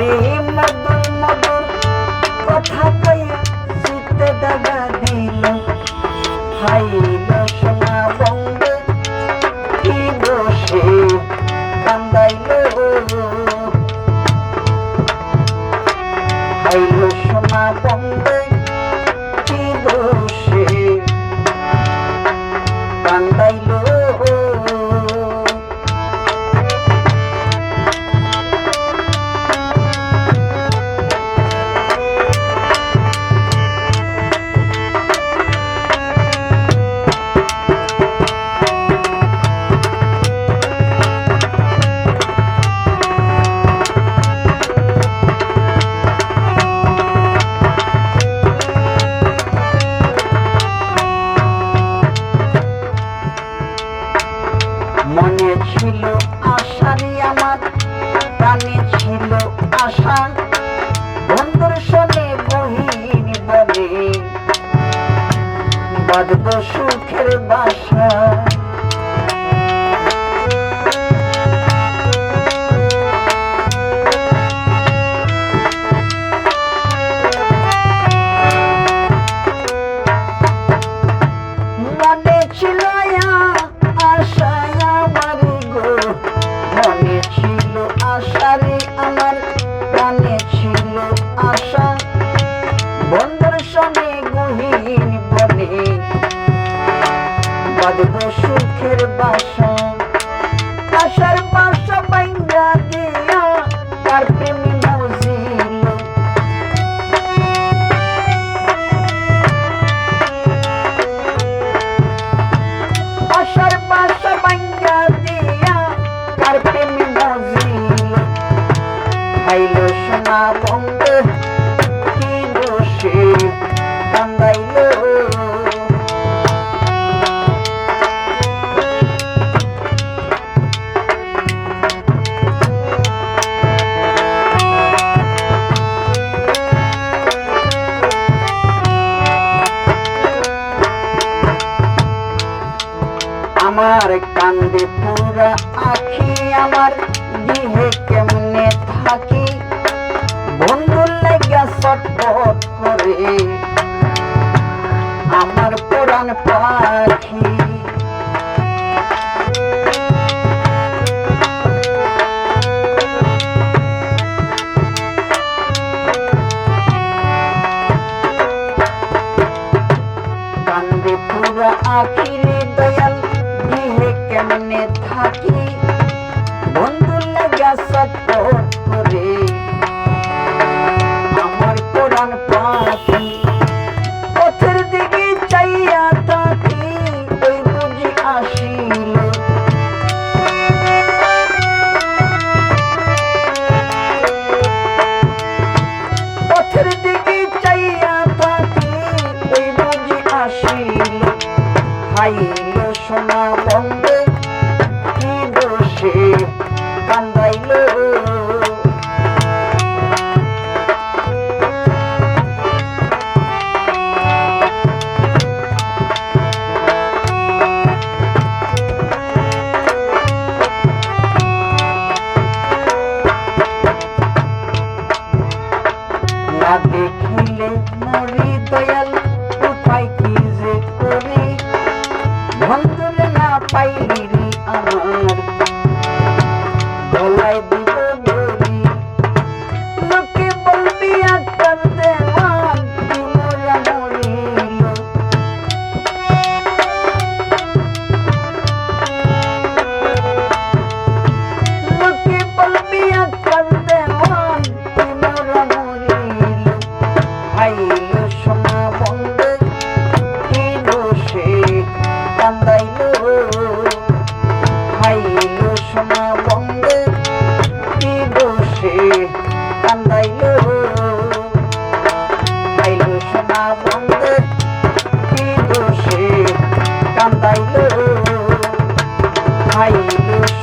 করে ছিল আশারি আমার প্রাণে ছিল আশা। বন্ধুর শোনে বহির বলে বাদ সুখের বাসা। to show me. আমার কান্দে পুরা আখি আমার দিহে কেমনে থাকি? বন্ধুর লেগা সটপট করে আমার পুরান পাখি। আখিরে দয়াল মনে থাকে Bayi. ভাই।